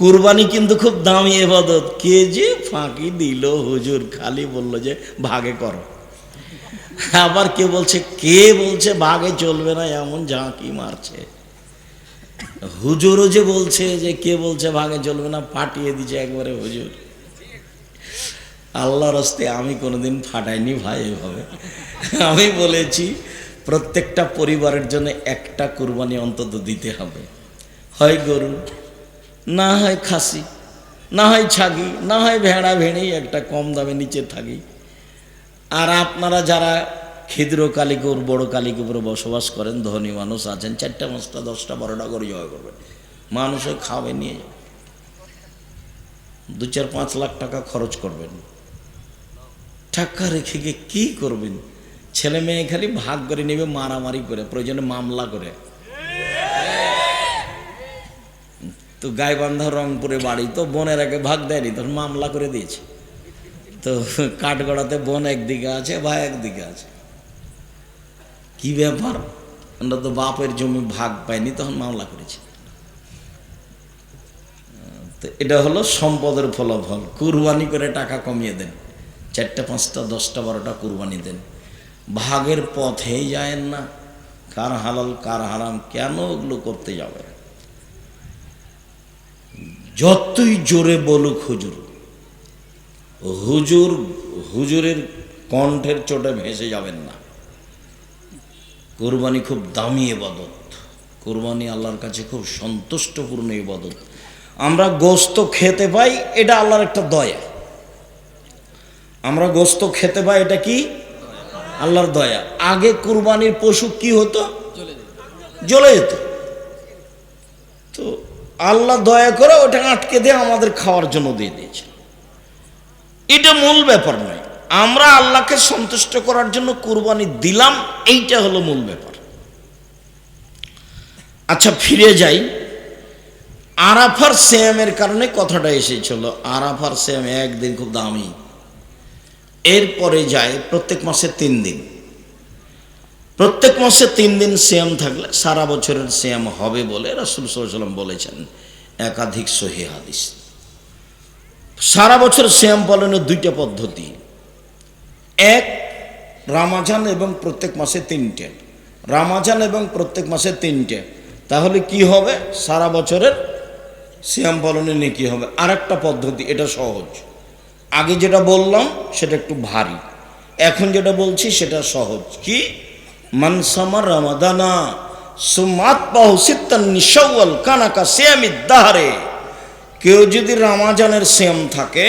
কুরবানি কিন্তু খুব দামি এবাদত। কে যে ফাঁকি দিল? হুজুর খালি বলল যে, ভাগে করো। আবার কে বলছে কে বলছে, ভাগে চলবে না, এমন ঝাঁকি মারছে। হুজুরও যে বলছে যে, কে বলছে, ভাগে চলবে না? ফাটিয়ে দিচ্ছে একবারে হুজুর। আল্লাহর হস্তে আমি কোনোদিন ফাটাইনি ভাই এভাবে। আমি বলেছি, প্রত্যেকটা পরিবারের জন্য একটা কুরবানি অন্তত দিতে হবে। হয় গরু। না হয় খাসি, না হয় ছাগি, না হয় ভেড়া ভেড়েই একটা কম দামে নিচে থাকি। আর আপনারা যারা ক্ষুদ্র কালিকুর, বড় কালিকুপুরে বসবাস করেন, ধনী মানুষ আছেন, চারটা পাঁচটা, দশটা, বারোটা করে জয় করবেন। মানুষে খাবে, নিয়ে যাবে। দু চার পাঁচ লাখ টাকা খরচ করবেন। টাকা রেখে গিয়ে কী করবেন? ছেলে মেয়ে খালি ভাগ করে নেবে, মারামারি করে, প্রয়োজনে মামলা করে। তো গাইবান্ধা রংপুরে বাড়ি, তো বোনের আগে ভাগ দেয়নি, তখন মামলা করে দিয়েছে। তো কাঠগড়াতে বোন একদিকে আছে, ভাই একদিকে আছে। কি ব্যাপার? আমরা তো বাপের জমি ভাগ পাইনি, তখন মামলা করেছি। তো এটা হলো সম্পদের ফলাফল। কুরবানি করে টাকা কমিয়ে দেন। চারটা, পাঁচটা, দশটা, বারোটা কুরবানি দেন। ভাগের পথেই যায়েন না। কার হালাল, কার হারাম, কেন ওগুলো করতে যাবে যতই জোরে বলুক হুজুর হুজুর, হুজুরের কণ্ঠের চোটে ভেসে যাবেন না। কোরবানি খুব দামি এবাদত। কোরবানি আল্লাহর কাছে খুব সন্তুষ্টপূর্ণ ইবাদত আমরা গোস্ত খেতে পাই, এটা আল্লাহর একটা দয়া। আমরা গোস্ত খেতে পাই, এটা কি? আল্লাহর দয়া। আগে কুরবানির পশু কি হতো? জ্বলে যেত। তো আল্লাহ দয়া করে ওটা আটকে দিয়ে আমাদের খাওয়ার জন্য দিয়ে দিয়েছে। এটা মূল ব্যাপার নয়। আমরা আল্লাহকে সন্তুষ্ট করার জন্য কুরবানি দিলাম, এইটা হলো মূল ব্যাপার। আচ্ছা ফিরে যাই। আরাফার শ্যামের কারণে কথাটা এসেছিল, আরাফার শ্যাম একদিন খুব দামি। এরপরে যায় প্রত্যেক মাসে তিন দিন। প্রত্যেক মাসে তিন দিন শ্যাম থাকলে সারা বছরের শ্যাম হবে বলে রাসুল সাল্লাম বলেছেন। একাধিক সহি হাদিস। সারা বছর শ্যাম পালনের দুইটা পদ্ধতি। এক, রামাজান এবং প্রত্যেক মাসে তিনটে। রামাজান এবং প্রত্যেক মাসে তিনটে। তাহলে কি হবে? সারা বছরের শ্যাম পালনে নেকি হবে? আর একটা পদ্ধতি, এটা সহজ। আগে যেটা বললাম, সেটা একটু ভারী। এখন যেটা বলছি, সেটা সহজ। কি? মানসামার রামাদানা সুমাত বাহু সিত্তান নিশাওয়াল কানাকা শ্যামি দাহারে। কেউ যদি রামাজানের শ্যাম থাকে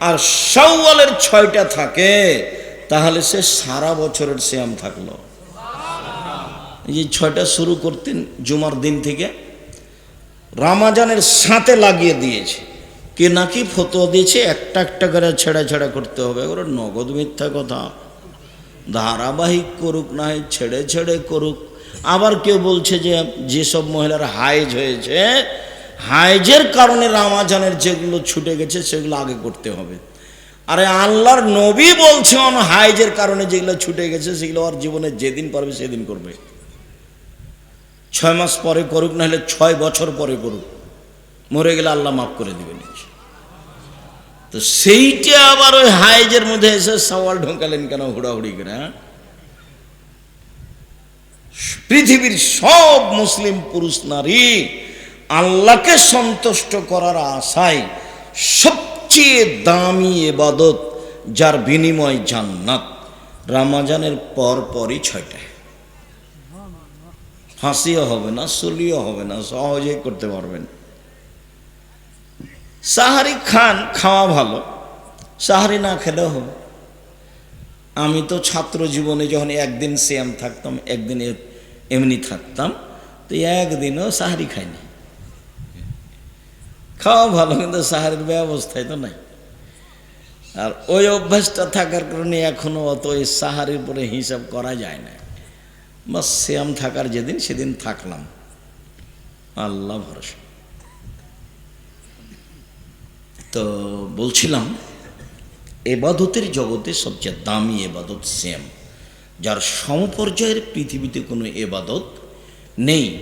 আর শাওয়ালের ছয়টা থাকে, তাহলে সে সারা বছরের শ্যাম থাকল। এই ছয়টা শুরু করতেন জুমার দিন থেকে, রামাজানের সাথে লাগিয়ে দিয়েছে। কে নাকি ফতো দিয়েছে, একটা একটা করে ছেড়া ছেড়া করতে হবে ওরা নগদ মিথ্যা কথা। ধারাবাহিক করুক না হয় ছেড়ে ছেড়ে করুক। আবার কেউ বলছে যে, যেসব মহিলার হাইজ হয়েছে হাইজের কারণে রামাজানের যেগুলো ছুটে গেছে, সেগুলো আগে করতে হবে। আরে আল্লাহর নবী বলছে অন হাইজের কারণে যেগুলো ছুটে গেছে, সেগুলো আর জীবনে যেদিন পারবে সেদিন করবে। ছয় মাস পরে করুক না হলে ছয় বছর পরে করুক। মরে গেলে আল্লাহ মাফ করে দিবেন। তো সেইটা আবার ওই হাইজের মধ্যে এসে সওয়াল ঢোকালেন কেন হুড়াহুড়ি করে হ্যাঁ? পৃথিবীর সব মুসলিম পুরুষ নারী আল্লাহকে সন্তুষ্ট করার আশায় সবচেয়ে দামি এবাদত যার বিনিময় জান্নাত, রামাজানের পর পরই ছয়টায় ফাঁসিও হবে না, সলিও হবে না, সহজেই করতে পারবেন। সাহারি খান খাওয়া ভালো, সাহারি না খেলেও হবে। আমি তো ছাত্র জীবনে যখন একদিন সেম থাকতাম, একদিন এমনি থাকতাম, তো একদিনও সাহারি খাইনি। খাওয়া ভালো, কিন্তু সাহারির ব্যবস্থায় তো নাই। আর ওই অভ্যাসটা থাকার কারণে এখনও অত ওই সাহারির পরে হিসাব করা যায় না। বা শ্যাম থাকার যেদিন, সেদিন থাকলাম। আল্লাহ ভরসা। তো বলছিলাম, এবাদতের জগতে সবচেয়ে দামি এবাদত শ্যাম যার সমপর্যায়ের পৃথিবীতে কোনো এবাদত নেই।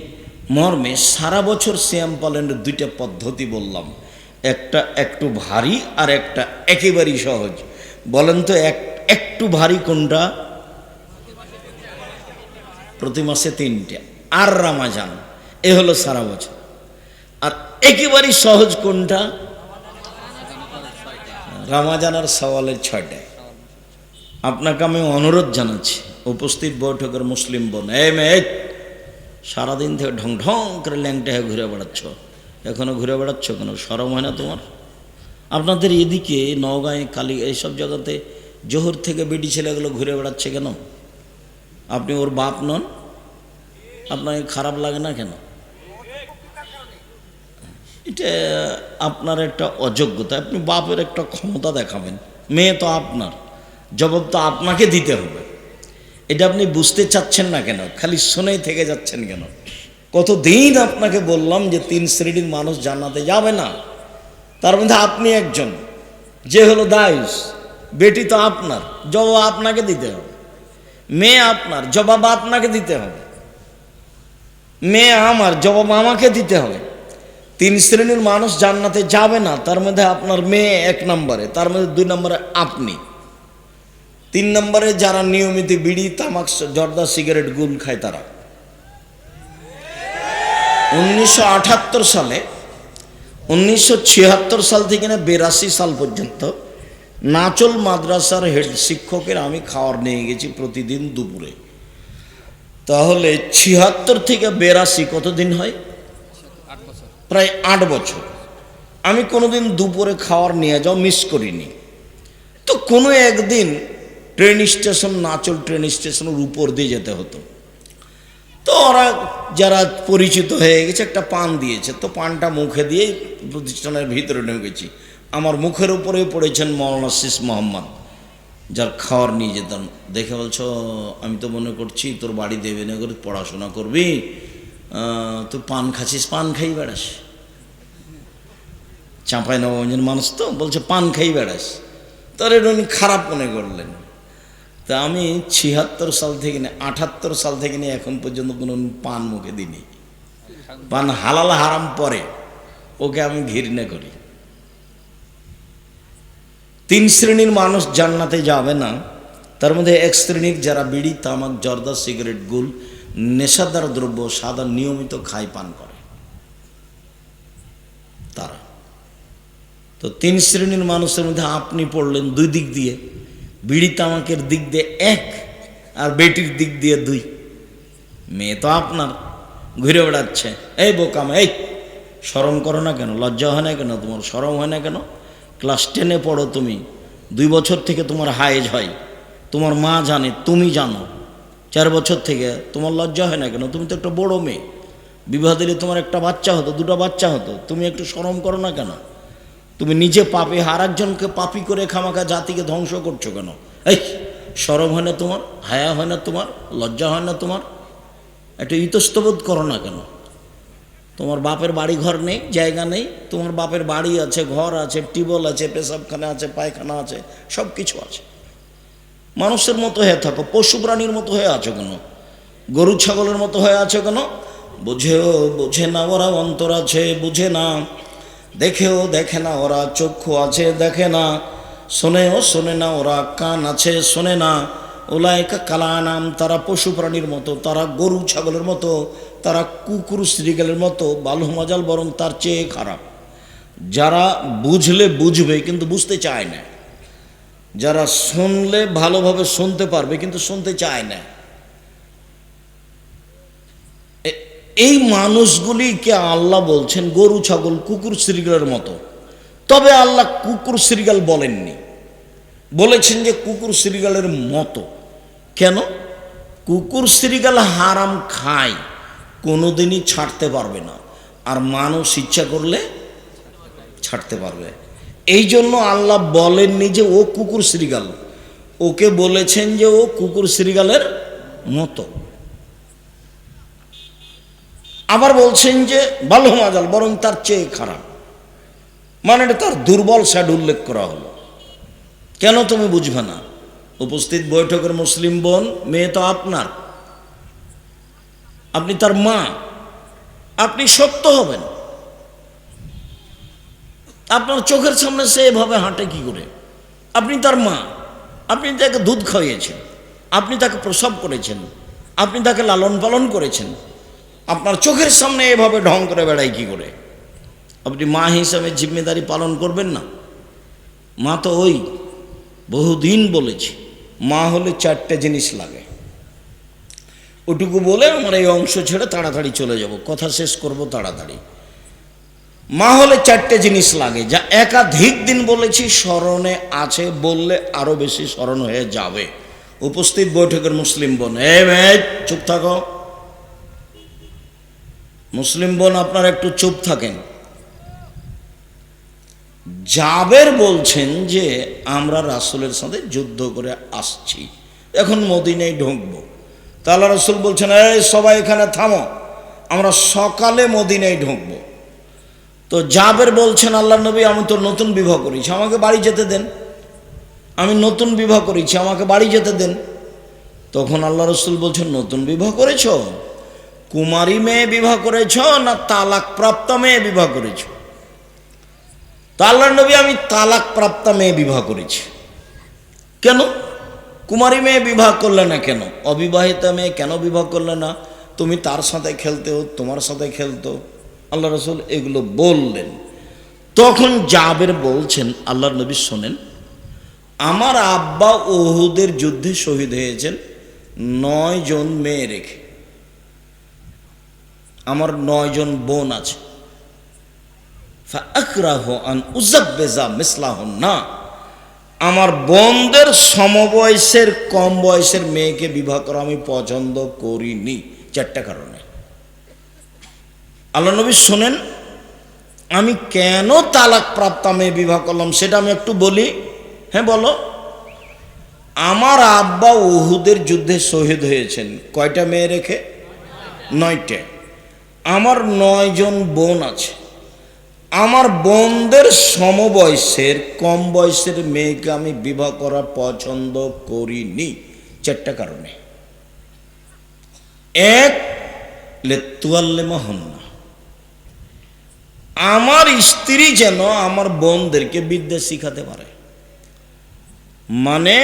মর্মে সারা বছর শ্যাম পালনের দুইটা পদ্ধতি বললাম। একটা একটু ভারী আর একটা একেবারেই সহজ। বলেন তো এক, একটু ভারী কোনটা? প্রতি মাসে তিনটে। আর রামাজান, এ হলো সারা বছর। আর একেবারেই সহজ কোনটা? রামাজান আর সওয়ালের ছয়টায়। আপনাকে আমি অনুরোধ জানাচ্ছি, উপস্থিত বৈঠকের মুসলিম বোন এ মেয়ে সারাদিন থেকে ঢং ঢং করে ল্যাংটা হয়ে ঘুরে বেড়াচ্ছ। এখনও ঘুরে বেড়াচ্ছ কেন? সরম হয় না তোমার? আপনাদের এদিকে নওগাঁয়ে, কালী, এইসব জায়গাতে জোহর থেকে বেটি ছেলেগুলো ঘুরে বেড়াচ্ছে কেন? আপনি ওর বাপ নন? আপনাকে খারাপ লাগে না কেন? এটা আপনার একটা অযোগ্যতা, আপনি বাপের একটা ক্ষমতা দেখাবেন, মেয়ে তো আপনার, জবাব তো আপনাকে দিতে হবে। এটা আপনি বুঝতে চাচ্ছেন না কেন? খালি শুনেই থেকে যাচ্ছেন কেন? কতদিন আপনাকে বললাম যে তিন শ্রেণির মানুষ জান্নাতে যাবে না। তার মধ্যে আপনি একজন, যে হলো দায়ুস, বেটি তো আপনার, জবাব আপনাকে দিতে হবে। মেয়ে আপনার, জবাব আপনাকে দিতে হবে। মেয়ে আমার, জবাব আমাকে দিতে হবে। তিন শ্রেণির মানুষ জান্নাতে যাবে না, তার মধ্যে আপনার মেয়ে এক নম্বরে, তার মধ্যে দুই নম্বরে আপনি। তিন নম্বরে যারা নিয়মিত বিড়ি, তামাক, জর্দা, সিগারেট, গুল খায় তারা। উনিশশো সালে, উনিশশো ছিয়াত্তর সাল থেকে না বেরাশি সাল পর্যন্ত নাচল মাদ্রাসার হেড শিক্ষকের আমি খাওয়ার নিয়ে গেছি প্রতিদিন দুপুরে। তাহলে ছিয়াত্তর থেকে বেরাশি কতদিন হয়? প্রায় আট বছর। আমি কোনোদিন দুপুরে খাওয়ার নিয়ে যাও মিস করিনি। তো কোনো একদিন ট্রেন স্টেশন নাচল ট্রেন স্টেশনের উপর দিয়ে যেতে হতো। তো ওরা যারা পরিচিত হয়ে গেছে, একটা পান দিয়েছে। তো পানটা মুখে দিয়েই প্রতিষ্ঠানের ভিতরে ঢুকেছি। আমার মুখের উপরে পড়েছেন মৌলানা শিস মোহাম্মদ। যার খাওয়ার নিয়ে যেতাম। দেখে বলছো, আমি তো মনে করছি তোর বাড়ি দেবে না করে পড়াশোনা করবি? তুই পান খাচ্ছিস, পান খাই বেড়াস। চাঁপাই নবরঞ্জন মানুষ তো, বলছে পান খাই বেড়াস। তার এটা উনি খারাপ মনে করলেন। তা আমি ছিয়াত্তর সাল থেকে নিয়ে আঠাত্তর সাল থেকে নিয়ে এখন পর্যন্ত কোনো পান মুখে দিইনি। পান হালাল হারাম পরে ওকে আমি ঘৃণা করি। তিন শ্রেণির মানুষ জান্নাতে যাবে না। তার মধ্যে এক শ্রেণির যারা বিড়ি, তামাক, জর্দা, সিগারেট, গুল নেশাদার দ্রব্য সাদা নিয়মিত খাই পান করে। তারা। তো তিন শ্রেণির মানুষের মধ্যে আপনি পড়লেন দুই দিক দিয়ে। বিড়ি তামাকের দিক দিয়ে এক আর বেটির দিক দিয়ে দুই। মেয়ে তো আপনার। ঘুরে বেড়াচ্ছে। এই বোকাম এই! শরম করো না কেন? লজ্জা হয় না কেন? তোমার শরম হয় না কেন? ক্লাস টেনে পড়ো তুমি। দুই বছর থেকে তোমার হায়েজ হয়। তোমার মা জানে, তুমি জানো। চার বছর থেকে তোমার লজ্জা হয় না কেন? তুমি তো একটা বড় মেয়ে। বিবাহ দিলে তোমার একটা বাচ্চা হতো, দুটো বাচ্চা হতো। তুমি একটু শরম করো না কেন? তুমি নিজে পাপে আর একজনকে পাপি করে খামাখা জাতিকে ধ্বংস করছ কেন? এই সরম হয় না তোমার? হায়া হয় না তোমার? লজ্জা হয় না তোমার? একটা ইতস্তবোধ করো না কেন? তোমার বাপের বাড়ি ঘর নেই, জায়গা নেই। তোমার বাপের বাড়ি আছে, ঘর আছে টিবল আছে, পেশাবখানা আছে, পায়খানা আছে সব কিছু আছে। মানুষের মতো হয়ে থাকো, পশু প্রাণীর মতো হয়ে আছো কেন? গরু ছাগলের মতো হয়ে আছো কেন? বুঝেও বুঝে না ওরা অন্তর আছে, বুঝে না। দেখেও দেখে না ওরা, চক্ষু আছে, দেখে না। শোনেও শোনে না ওরা, কান আছে, শোনে না। ওলায়কা কালা নাম তারা পশু প্রাণীর মতো, তারা গরু ছাগলের মতো, তারা কুকুর শ্রীগালের মতো বালু মজাল বরং তার চেয়ে খারাপ। যারা বুঝলে বুঝবে, কিন্তু বুঝতে চায় না। যারা শুনলে ভালোভাবে শুনতে পারবে, কিন্তু শুনতে চায় না। এই মানুষগুলিকে আল্লাহ বলছেন, গরু, ছাগল, কুকুর শ্রীগালের মতো। তবে আল্লাহ কুকুর শ্রীগাল বলেননি। বলেছেন যে কুকুর শ্রীগালের মতো। কেন? কুকুর শ্রীগাল হারাম খায়, কোনোদিনই ছাড়তে পারবে না। আর মানুষ ইচ্ছা করলে ছাড়তে পারবে। এই জন্য আল্লাহ বলেননি যে ও কুকুর শ্রীগাল। ওকে বলেছেন যে ও কুকুর শ্রীগালের মতো। আবার বলছেন যে ভালো মাজাল, বরং তার চেয়ে খারাপ। মানে তার দুর্বল স্যাড উল্লেখ করা হলো। কেন তুমি বুঝবে না? উপস্থিত বৈঠকের মুসলিম বোন, মেয়ে তো আপনার। আপনি তার মা। আপনি সত্য হবেন। আপনার চোখের সামনে সে এভাবে হাঁটে কি করে? আপনি তার মা। আপনি তাকে দুধ খাইয়েছেন। আপনি তাকে প্রসব করেছেন। আপনি তাকে লালন পালন করেছেন। আপনার চোখের সামনে এভাবে ঢং করে বেড়ায় কি করে? আপনি মা হিসাবে জিম্মেদারি পালন করবেন না। মা তো ওই বহুদিন বলেছি, মা হলে চারটে জিনিস লাগে। ওটুকু বলে আমার এই অংশ ছেড়ে তাড়াতাড়ি চলে যাব। কথা শেষ করব তাড়াতাড়ি। মা হলে চারটে জিনিস লাগে, যা একাধিক দিন বলেছি স্মরণে আছে, বললে আরও বেশি স্মরণ হয়ে যাবে। উপস্থিত বৈঠকের মুসলিম বোন, এ মেয়ে চুপ থাকো। মুসলিম বোন, আপনারা একটু চুপ থাকেন। জাবের বলছেন যে, আমরা রাসুলের সাথে যুদ্ধ করে আসছি। এখন মদিনায় ঢুকবো। তাহলে রসুল বলছেন, এই সবাই এখানে থামো। আমরা সকালে মদিনায় ঢুকবো। তো জাবের বলছেন, আল্লাহ নবী, আমি তো নতুন বিবাহ করেছি। আমাকে বাড়ি যেতে দেন। আমি নতুন বিবাহ করেছি, আমাকে বাড়ি যেতে দেন। তখন আল্লাহ রসুল বলছেন, নতুন বিবাহ করেছ? কুমারী মেয়ে বিবাহ করেছ না তালাক প্রাপ্ত মেয়ে বিবাহ করেছ? তা আল্লাহ নবী, আমি তালাক প্রাপ্ত মেয়ে বিবাহ করেছি। কেন? কুমারী মেয়ে বিবাহ করলে না কেন? অবিবাহিতা মেয়ে কেন বিবাহ করলে না? তুমি তার সাথে খেলতেও, তোমার সাথে খেলতো। আল্লাহ রসুল এগুলো বললেন। তখন জাবের বলছেন আল্লাহ নবী শোনেন, আমার আব্বা ওহুদের যুদ্ধে শহীদ হয়েছেন, নয় জন মেয়ে রেখে। আমার নয় জন বোন আছে। না আমার বোনদের সমবয়সের কম বয়সের মেয়েকে বিবাহ করা আমি পছন্দ করিনি, চারটা কারণে। আল্লাহ নবী শোনেন, আমি কেন তালাক প্রাপ্ত মেয়ে বিবাহ করলাম সেটা আমি একটু বলি। হ্যাঁ বলো। আমার আব্বা উহুদের যুদ্ধে শহীদ হয়েছেন। কয়টা মেয়ে রেখে? নয়টা। আমার নয়জন বোন আছে। আমার বোনদের সমবয়সের, কম বয়সের মেয়েকে আমি বিবাহ করা পছন্দ করিনি। চারটা কারণে। এক লেতুয়াল্লেমা হন না আমার স্ত্রী যেন আমার বোনদেরকে বিদ্যা শিখাতে পারে। মানে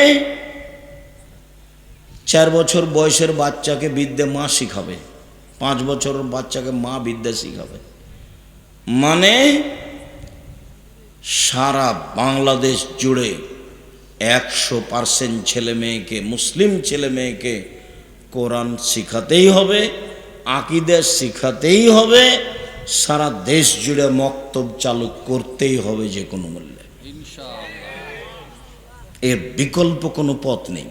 চার বছর বয়সের বাচ্চাকে বিদ্যা মা শিখাবে, পাঁচ বছরের বাচ্চাকে মা বিদ্যা শিখাবে। মানে সারা বাংলাদেশ জুড়ে একশো পার্সেন্ট ছেলে মেয়েকে, মুসলিম ছেলে মেয়েকে কোরআন শিখাতেই হবে আকিদের শিখাতেই হবে সারা দেশ জুড়ে মক্তব চালু করতেই হবে যে কোনো মূল্যে। এর বিকল্প কোনো পথ নেই।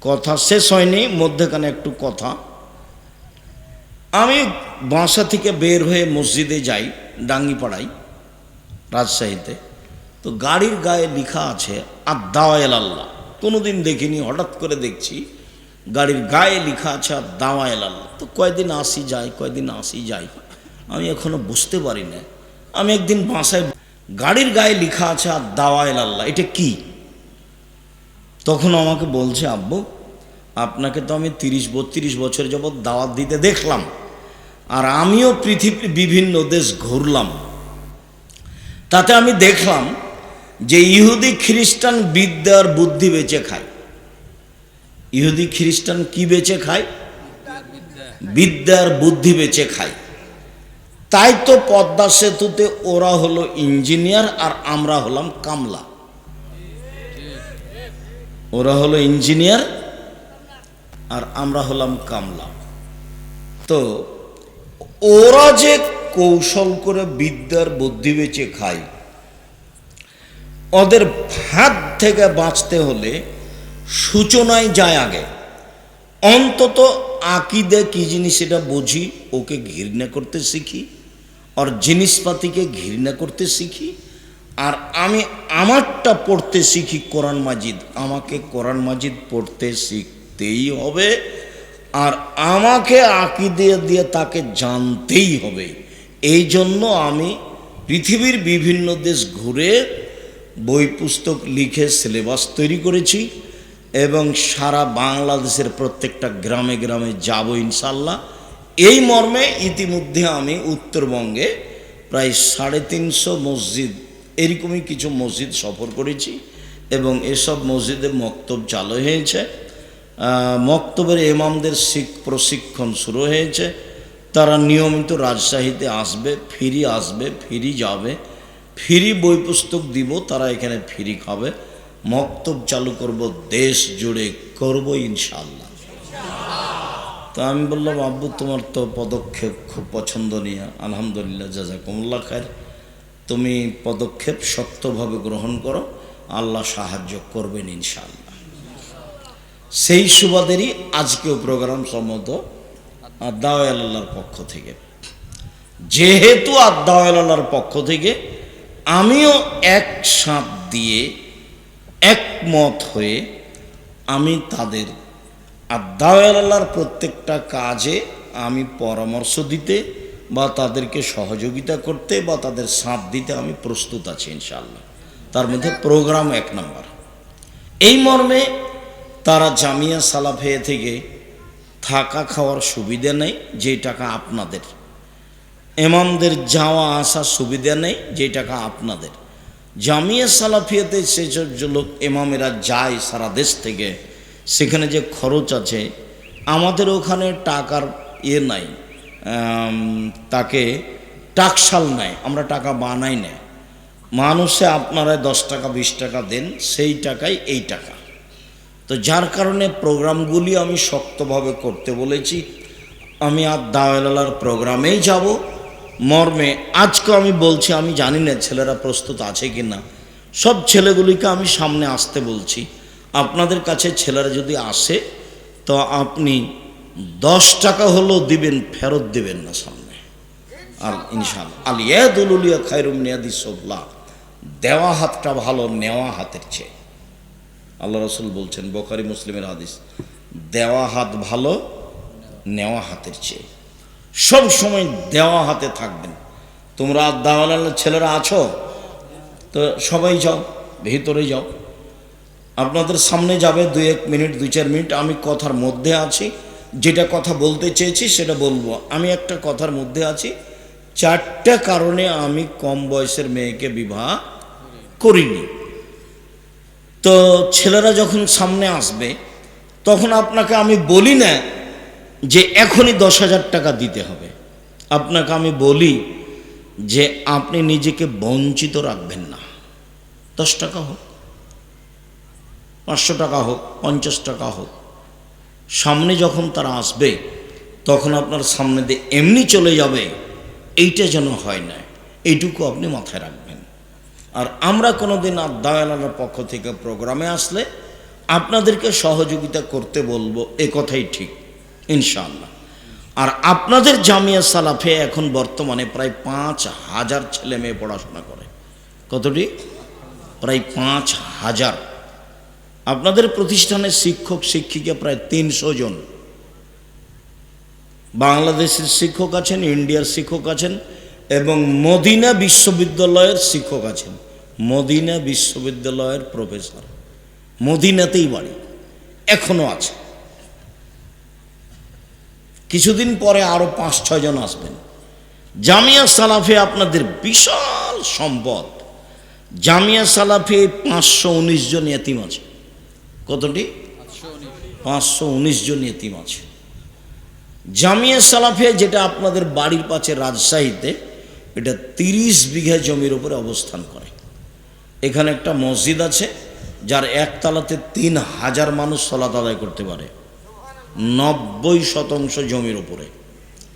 কথা শেষ হয়নি, মধ্যেখানে একটু কথা। আমি বাসা থেকে বের হয়ে মসজিদে যাই ডাঙ্গিপাড়াই রাজশাহীতে। তো গাড়ির গায়ে লেখা আছে আদাওয়াল আল্লাহ। কোনোদিন দেখিনি, হঠাৎ করে দেখছি গাড়ির গায়ে লেখা আছে আদাওয়াল আল্লাহ। তো কয়দিন আসি যাই, কয়দিন আসি যাই। আমি এখনও বুঝতে পারি না আমি একদিন বাসায় গাড়ির গায়ে লেখা আছে আদাওয়াল আল্লাহ এটা কি? তখন আমাকে বলছে, আব্বু, আপনাকে তো আমি তিরিশ, বত্রিশ বছর যাবৎ দাওয়াত দিতে দেখলাম, আর আমিও পৃথিবীর বিভিন্ন দেশ ঘুরলাম। তাতে আমি দেখলাম যে ইহুদি খ্রিস্টান বিদ্যার বুদ্ধি বেঁচে খায়। ইহুদি খ্রিস্টান কি বেঁচে খায়? বিদ্যার বুদ্ধি বেঁচে খায়। তাই তো পদ্মা সেতুতে ওরা হলো ইঞ্জিনিয়ার আর আমরা হলাম কামলা। ওরা হলো ইঞ্জিনিয়ার আর আমরা হলাম কামলা। তো ওরা যে কৌশল করে বিদ্যার বুদ্ধি বেঁচে খায়, ওদের হাত থেকে বাঁচতে হলে সূচনায় যায় আগে। অন্তত আকিদে কি জিনিস এটা বুঝি, ওকে ঘৃণা করতে শিখি। আর জিনিসপাতিকে ঘৃণা করতে শিখি আর আমি আমারটা পড়তে শিখি কোরআন মাজিদ আমাকে কোরআন মাজিদ পড়তে শিখতেই হবে আর আমাকে আকিদে দিয়ে তাকে জানতেই হবে এই জন্য আমি পৃথিবীর বিভিন্ন দেশ ঘুরে বই পুস্তক লিখে সিলেবাস তৈরি করেছি, এবং সারা বাংলাদেশের প্রত্যেকটা গ্রামে গ্রামে যাব ইনশাল্লাহ এই মর্মে ইতিমধ্যে আমি উত্তরবঙ্গে প্রায় সাড়ে তিনশো মসজিদ, এরকমই কিছু মসজিদ সফর করেছি এবং এসব মসজিদে মক্তব চালু হয়েছে। মক্তবের ইমামদের শিখ প্রশিক্ষণ শুরু হয়েছে। তারা নিয়মিত রাজশাহীতে আসবে, ফিরি আসবে, ফিরি যাবে। ফিরি বই পুস্তক দিব, তারা এখানে ফিরি খাবে। মক্তব চালু করব দেশ জুড়ে, করব ইনশাল্লাহ তো আমি বললাম, আব্বু, তোমার তো পদক্ষেপ খুব পছন্দনীয়। আলহামদুলিল্লাহ, জাজাকুমুল্লাহ খায়ের তুমি পদক্ষেপ শক্তভাবে গ্রহণ করো, আল্লাহ সাহায্য করবেন ইনশাআল্লাহ। সেই সুবাদেরই আজকেও প্রোগ্রাম সম্মত আদাওয়াল পক্ষ থেকে। যেহেতু আদাওয়াল আল্লাহর পক্ষ থেকে আমিও এক সাঁত দিয়ে একমত হয়ে আমি তাদের আদাওয়াল আল্লাহর প্রত্যেকটা কাজে আমি পরামর্শ দিতে বা তাদেরকে সহযোগিতা করতে বা তাদের সাথ দিতে আমি প্রস্তুত আছি ইনশাআল্লাহ। তার মধ্যে প্রোগ্রাম এক নম্বর। এই মর্মে তারা জামিয়া সালাফে থেকে থাকা খাওয়ার সুবিধা নেই যে টাকা আপনাদের। এমামদের যাওয়া আসা সুবিধা নেই যে টাকা আপনাদের। জামিয়া সালাফিয়াতে সেসব লোক এমামেরা যায় সারা দেশ থেকে সেখানে যে খরচ আছে, আমাদের ওখানে টাকার ইয়ে নাই তাকে টাকশাল নাই, আমরা টাকা বানাই না। মানুষে আপনারা দশ টাকা, বিশ টাকা দেন, সেই টাকাই এই টাকা। তো যার কারণে প্রোগ্রামগুলি আমি শক্তভাবে করতে বলেছি, আমি আর দাওয়ালার প্রোগ্রামেই যাব। মর্মে আজকে আমি বলছি, আমি জানি না ছেলেরা প্রস্তুত আছে কি না সব ছেলেগুলিকে আমি সামনে আসতে বলছি। আপনাদের কাছে ছেলেরা যদি আসে, তো আপনি দশ টাকা হলেও দিবেন, ফেরত দিবেন না সামনে। আর ইনশাল আল ইয়াদুলিয়া খায়রুম নিয়াদি সবলা, দেওয়া হাতটা ভালো, নেওয়া হাতের চেয়ে। আল্লাহ রসুল বলছেন, বোখারি মুসলিমের হাদিস, দেওয়া হাত ভালো, নেওয়া হাতের চেয়ে। সব সময় দেওয়া হাতে থাকবেন। তোমরা দাওয়াল ছেলেরা আছো? তো সবাই যাও, ভিতরে যাও। আপনাদের সামনে যাবে দুই এক মিনিট, দুই চার মিনিট, আমি কথার মধ্যে আছি। যেটা কথা বলতে চেয়েছি সেটা বলব। আমি একটা কথার মধ্যে আছি। চারটা কারণে আমি কম বয়সের মেয়েকে বিবাহ করিনি। তো ছেলেরা যখন সামনে আসবে, তখন আপনাকে আমি বলি না যে এখনই দশ হাজার টাকা দিতে হবে। আপনাকে আমি বলি যে আপনি নিজেকে বঞ্চিত রাখবেন না। দশ টাকা হোক। পাঁচশো টাকা হোক, পঞ্চাশ টাকা হোক। সামনে যখন তারা আসবে, তখন আপনার সামনে দিয়ে এমনি চলে যাবে, এইটা যেন হয় না। এইটুকু আপনি মাথায় রাখবেন। আর আমরা কোনো কোনোদিন আদায়ালার পক্ষ থেকে প্রোগ্রামে আসলে আপনাদেরকে সহযোগিতা করতে বলব, এ কথাই ঠিক, ইনশাআল্লাহ। আর আপনাদের জামিয়া সালাফে এখন বর্তমানে প্রায় পাঁচ হাজার ছেলে মেয়ে পড়াশোনা করে। কতটি? প্রায় পাঁচ হাজার। আপনাদের প্রতিষ্ঠানের শিক্ষক, শিক্ষিকা প্রায় তিনশো জন। বাংলাদেশের শিক্ষক আছেন, ইন্ডিয়ার শিক্ষক আছেন, এবং মদিনা বিশ্ববিদ্যালয়ের শিক্ষক আছেন। মদিনা বিশ্ববিদ্যালয়ের প্রফেসর। মদিনাতেই বাড়ি, এখনও আছে। কিছুদিন পরে আরও পাঁচ ছয়জন আসবেন। জামিয়া সালাফে আপনাদের বিশাল সম্পদ। জামিয়া সালাফে পাঁচশো উনিশ জন এতিম আছে। কতটি? পাঁচশো উনিশ জন এতিম আছে। জামিয়া সালাফিয়া যেটা আপনাদের বাড়ির পাশে রাজশাহীতে, এটা তিরিশ বিঘা জমির উপরে অবস্থান করে। এখানে একটা মসজিদ আছে, যার একতলাতে তিন হাজার মানুষ সলাত আদায় করতে পারে। নব্বই শতাংশ জমির উপরে।